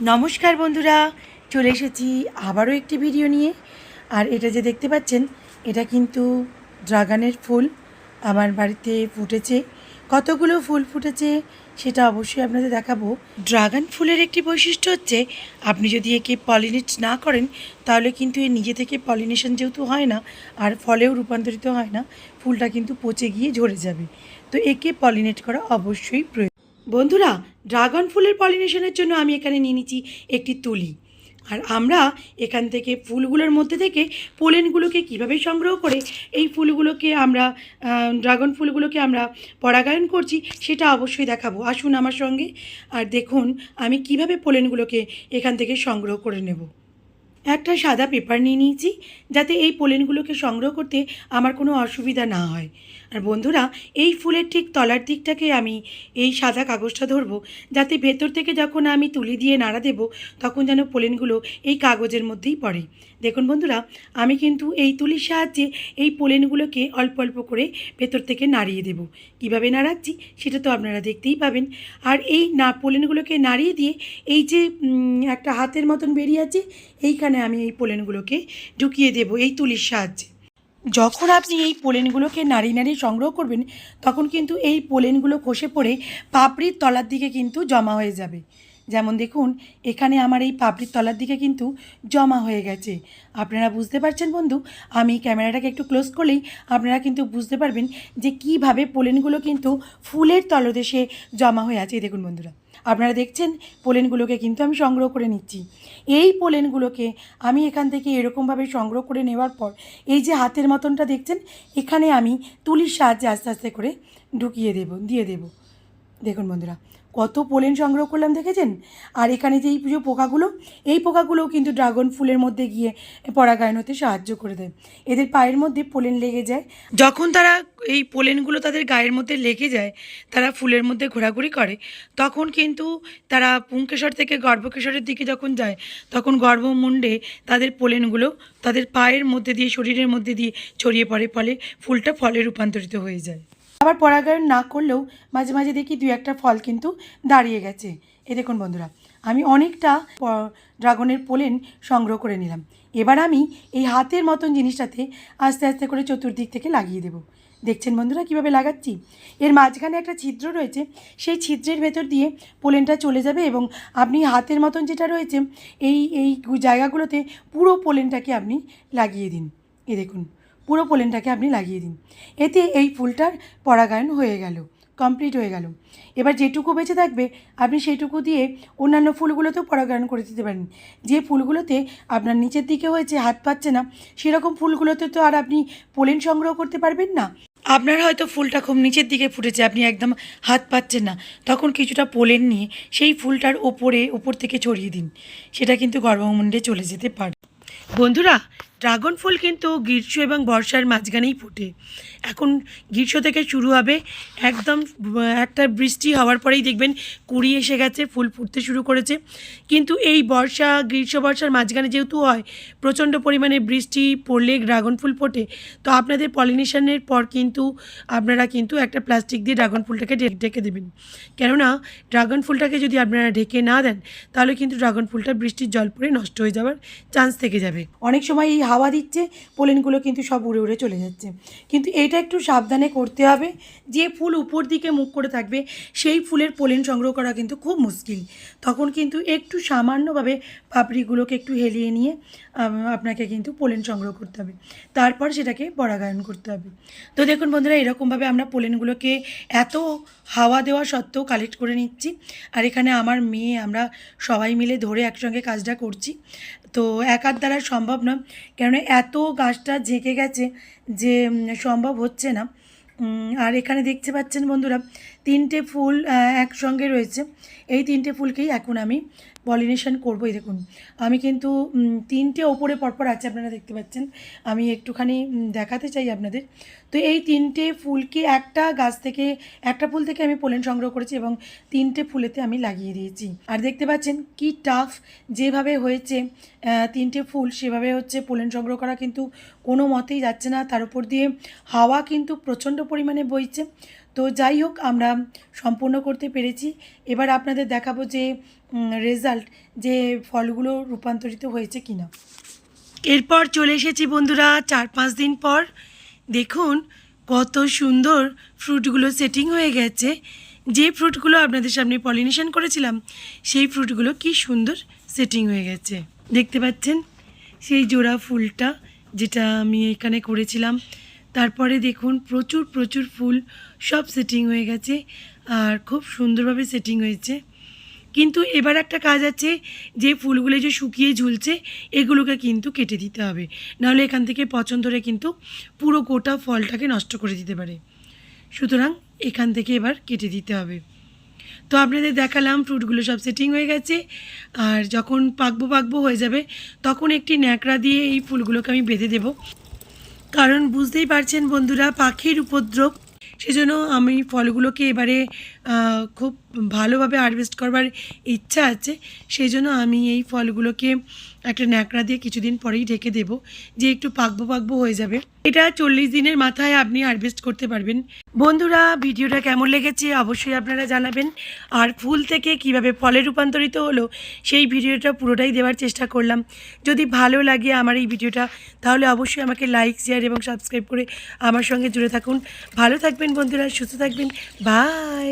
নমস্কার বন্ধুরা, চলে এসেছি আবারও একটি ভিডিও নিয়ে। আর এটা যে দেখতে পাচ্ছেন, এটা কিন্তু ড্রাগনের ফুল। আমার বাড়িতে ফুটেছে। কতগুলো ফুল ফুটেছে সেটা অবশ্যই আপনাদের দেখাবো। ড্রাগন ফুলের একটি বৈশিষ্ট্য হচ্ছে, আপনি যদি একে পলিনেট না করেন, তাহলে কিন্তু এর নিজে থেকে পলিনেশন যেহেতু হয় না, আর ফলেও রূপান্তরিত হয় না, ফুলটা কিন্তু পচে গিয়ে ঝরে যাবে। তো একে পলিনেট করা অবশ্যই প্রয়োজন। বন্ধুরা, ড্রাগন ফুলের পলিনেশনের জন্য আমি এখানে নিয়ে নিচ্ছি একটি তুলি। আর আমরা এখান থেকে ফুলগুলোর মধ্যে থেকে পোলেনগুলোকে কীভাবে সংগ্রহ করে, এই ফুলগুলোকে আমরা ড্রাগন ফুলগুলোকে আমরা পরাগায়ন করছি, সেটা অবশ্যই দেখাবো। আসুন আমার সঙ্গে। আর দেখুন, আমি কীভাবে পোলেনগুলোকে এখান থেকে সংগ্রহ করে নেব। একটা সাদা পেপার নিয়ে নিয়েছি, যাতে এই পোলেনগুলোকে সংগ্রহ করতে আমার কোনো অসুবিধা না হয়। আর বন্ধুরা, এই ফুলের ঠিক তলার দিকটাকে আমি এই সাদা কাগজটা ধরবো, যাতে ভেতর থেকে যখন আমি তুলি দিয়ে নাড়া দেব, তখন যেন পোলেনগুলো এই কাগজের মধ্যেই পড়ে। দেখুন বন্ধুরা, আমি কিন্তু এই তুলির সাহায্যে এই পোলেনগুলোকে অল্প অল্প করে ভেতর থেকে নাড়িয়ে দেব। কীভাবে নাড়াচ্ছি, সেটা তো আপনারা দেখতেই পাবেন। আর এই না, পোলেনগুলোকে নাড়িয়ে দিয়ে এই যে একটা হাতের মতন বেরিয়ে আছে, এইখানে আমি এই পোলেনগুলোকে ঢুকিয়ে দেব, এই তুলির সাহায্যে। যখন আপনি এই পোলেনগুলোকে নাড়িয়ে নাড়িয়ে সংগ্রহ করবেন, তখন কিন্তু এই পোলেনগুলো খসে পড়ে পাপড়ির তলার দিকে কিন্তু জমা হয়ে যাবে। যেমন দেখুন, এখানে আমার এই পাপড়ির তলার দিকে কিন্তু জমা হয়ে গেছে। আপনারা বুঝতে পারছেন বন্ধু? আমি ক্যামেরাটাকে একটু ক্লোজ করলেই আপনারা কিন্তু বুঝতে পারবেন যে কীভাবে পোলেনগুলো কিন্তু ফুলের তলদেশে জমা হয়ে আছে। দেখুন বন্ধুরা। আপনারা দেখছেন, পোলেনগুলোকে কিন্তু আমি সংগ্রহ করে নিচ্ছি। এই পোলেনগুলোকে আমি এখান থেকে এরকমভাবে সংগ্রহ করে নেওয়ার পর, এই যে হাতের মতনটা দেখছেন, এখানে আমি তুলির সাহায্যে আস্তে আস্তে করে ঢুকিয়ে দেব, দিয়ে দেব। দেখুন বন্ধুরা কত পোলেন সংগ্রহ করলাম দেখেছেন? আর এখানে যে এই পুজো পোকাগুলো, এই পোকাগুলোও কিন্তু ড্রাগন ফুলের মধ্যে গিয়ে পরাগায়ন হতে সাহায্য করে দেয়। এদের পায়ের মধ্যে পোলেন লেগে যায়। যখন তারা এই পোলেনগুলো তাদের গায়ের মধ্যে লেগে যায়, তারা ফুলের মধ্যে ঘোরাঘুরি করে, তখন কিন্তু তারা পুংকেশর থেকে গর্ভকেশরের দিকে যখন যায়, তখন গর্ভমুণ্ডে তাদের পোলেনগুলো তাদের পায়ের মধ্যে দিয়ে, শরীরের মধ্যে দিয়ে ছড়িয়ে পড়ে, ফলে ফুলটা ফলে রূপান্তরিত হয়ে যায়। আবার পরাগায়ন না করলেও মাঝে মাঝে দেখি দু একটা ফল কিন্তু দাঁড়িয়ে গেছে। এ দেখুন বন্ধুরা, আমি অনেকটা ড্রাগনের পোলেন সংগ্রহ করে নিলাম। এবার আমি এই হাতের মতন জিনিসটাতে আস্তে আস্তে করে চতুর্দিক থেকে লাগিয়ে দেবো। দেখছেন বন্ধুরা কীভাবে লাগাচ্ছি? এর মাঝখানে একটা ছিদ্র রয়েছে, সেই ছিদ্রের ভেতর দিয়ে পোলেনটা চলে যাবে এবং আপনি হাতের মতন যেটা রয়েছে, এই এই জায়গাগুলোতে পুরো পোলেনটাকে আপনি লাগিয়ে দিন। এ দেখুন পুরো পোলেনটাকে আপনি লাগিয়ে দিন। এতে এই ফুলটার পরাগায়ন হয়ে গেল কমপ্লিট হয়ে গেল। এবার যেটুকু বেঁচে থাকবে, আপনি সেইটুকু দিয়ে অন্যান্য ফুলগুলোতেও পরাগায়ন করে দিতে পারেন। যে ফুলগুলোতে আপনার নিচের দিকে হয়েছে, হাত পাচ্ছে না, সেরকম ফুলগুলোতে তো আর আপনি পোলেন সংগ্রহ করতে পারবেন না। আপনার হয়তো ফুলটা খুব নিচের দিকে ফুটেছে, আপনি একদম হাত পাচ্ছেন না। তখন কিছুটা পোলেন নিয়ে সেই ফুলটার ওপরে, ওপর থেকে ছড়িয়ে দিন। সেটা কিন্তু গর্ভমুণ্ডে চলে যেতে পারে। বন্ধুরা ড্রাগন ফুল কিন্তু গ্রীষ্ম এবং বর্ষার মাঝখানেই ফোটে। এখন গ্রীষ্ম থেকে শুরু হবে, একদম, একটা বৃষ্টি হওয়ার পরেই দেখবেন কুড়ি এসে গেছে, ফুল ফুটতে শুরু করেছে। কিন্তু এই বর্ষা, গ্রীষ্ম, বর্ষার মাঝখানে যেহেতু হয়, প্রচণ্ড পরিমাণে বৃষ্টি পড়লে ড্রাগন ফুল ফোটে। তো আপনাদের পলিনেশনের পর কিন্তু আপনারা কিন্তু একটা প্লাস্টিক দিয়ে ড্রাগন ফুলটাকে ঢেকে দেবেন। কেননা ড্রাগন ফুলটাকে যদি আপনারা ঢেকে না দেন, তাহলে কিন্তু ড্রাগন ফুলটা বৃষ্টির জল পড়ে নষ্ট হয়ে যাওয়ার চান্স থেকে যাবে। অনেক সময় এই হাওয়া দিচ্ছে, পোলেনগুলো কিন্তু সব উড়ে উড়ে চলে যাচ্ছে। কিন্তু এটা একটু সাবধানে করতে হবে, যে ফুল উপর দিকে মুখ করে থাকবে, সেই ফুলের পোলেন সংগ্রহ করা কিন্তু খুব মুশকিল। তখন কিন্তু একটু সামান্যভাবে পাপড়িগুলোকে একটু হেলিয়ে নিয়ে আপনাকে কিন্তু পোলেন সংগ্রহ করতে হবে। তারপর সেটাকে পরাগায়ন করতে হবে। তো দেখুন বন্ধুরা, এরকমভাবে আমরা পোলেনগুলোকে এত হাওয়া দেওয়া সত্ত্বেও কালেক্ট করে নিচ্ছি। আর এখানে আমার মেয়ে, আমরা সবাই মিলে ধরে একসঙ্গে কাজটা করছি। তো একার দ্বারা সম্ভব নয়। কেননা এত গাছটা ঝেঁকে গেছে যে সম্ভব হচ্ছে না। আর এখানে দেখতে পাচ্ছেন বন্ধুরা তিনটে ফুল একসঙ্গে রয়েছে। এই তিনটে ফুলকেই এখন আমি পলিনেশন করব। এই দেখুন, আমি কিন্তু তিনটে ওপরে পরপর আছে, আপনারা দেখতে পাচ্ছেন। আমি একটুখানি দেখাতে চাই আপনাদের। তো এই তিনটে ফুলকে একটা গাছ থেকে, একটা ফুল থেকে আমি পোলেন সংগ্রহ করেছি এবং তিনটে ফুলেতে আমি লাগিয়ে দিয়েছি। আর দেখতে পাচ্ছেন কি টাফ যেভাবে হয়েছে তিনটে ফুল, সেভাবে হচ্ছে পোলেন সংগ্রহ করা কিন্তু কোনো মতেই যাচ্ছে না। তার উপর দিয়ে হাওয়া কিন্তু প্রচণ্ড পরিমাণে বইছে। তো যাই হোক, আমরা সম্পূর্ণ করতে পেরেছি। এবার আপনাদের দেখাবো যে রেজাল্ট যে ফলগুলো রূপান্তরিত হয়েছে কিনা। এরপর চলে এসেছি বন্ধুরা, চার পাঁচ দিন পর। দেখুন, কত সুন্দর ফ্রুটগুলো সেটিং হয়ে গেছে। যে ফ্রুটগুলো আপনাদের সামনে পলিনেশন করেছিলাম, সেই ফ্রুটগুলো কি সুন্দর সেটিং হয়ে গেছে। দেখতে পাচ্ছেন, সেই জোড়া ফুলটা যেটা আমি এখানে করেছিলাম। তারপরে দেখুন, প্রচুর প্রচুর ফুল সব সেটিং হয়ে গেছে আর খুব সুন্দরভাবে সেটিং হয়েছে। কিন্তু এবার একটা কাজ আছে, যে ফুলগুলো যে শুকিয়ে ঝুলছে, এগুলোকে কিন্তু কেটে দিতে হবে। নাহলে এখান থেকে পচন ধরে কিন্তু পুরো গোটা ফলটাকে নষ্ট করে দিতে পারে। সুতরাং এখান থেকে এবার কেটে দিতে হবে। তো আপনাদের দেখালাম ফ্রুটগুলো সব সেটিং হয়ে গেছে। আর যখন পাকবো পাকবো হয়ে যাবে, তখন একটি ন্যাকড়া দিয়ে এই ফুলগুলোকে আমি বেঁধে দেবো। কারণ বুঝতেই পারছেন বন্ধুরা, পাখির উপদ্রব সেজন্য আমি ফলগুলোকে এবারে খুব ভালোভাবে হারভেস্ট করবার ইচ্ছা আছে। সেই জন্য আমি এই ফলগুলোকে একটা ন্যাকড়া দিয়ে কিছুদিন পরেই ঢেকে দেব, যে একটু পাকবো পাকবো হয়ে যাবে। এটা চল্লিশ দিনের মাথায় আপনি হারভেস্ট করতে পারবেন। বন্ধুরা, ভিডিওটা কেমন লেগেছে অবশ্যই আপনারা জানাবেন। আর ফুল থেকে কীভাবে ফলে রূপান্তরিত হলো, সেই ভিডিওটা পুরোটাই দেওয়ার চেষ্টা করলাম। যদি ভালো লাগে আমার এই ভিডিওটা, তাহলে অবশ্যই আমাকে লাইক শেয়ার এবং সাবস্ক্রাইব করে আমার সঙ্গে জুড়ে থাকুন। ভালো থাকবেন বন্ধুরা, সুস্থ থাকবেন। বাই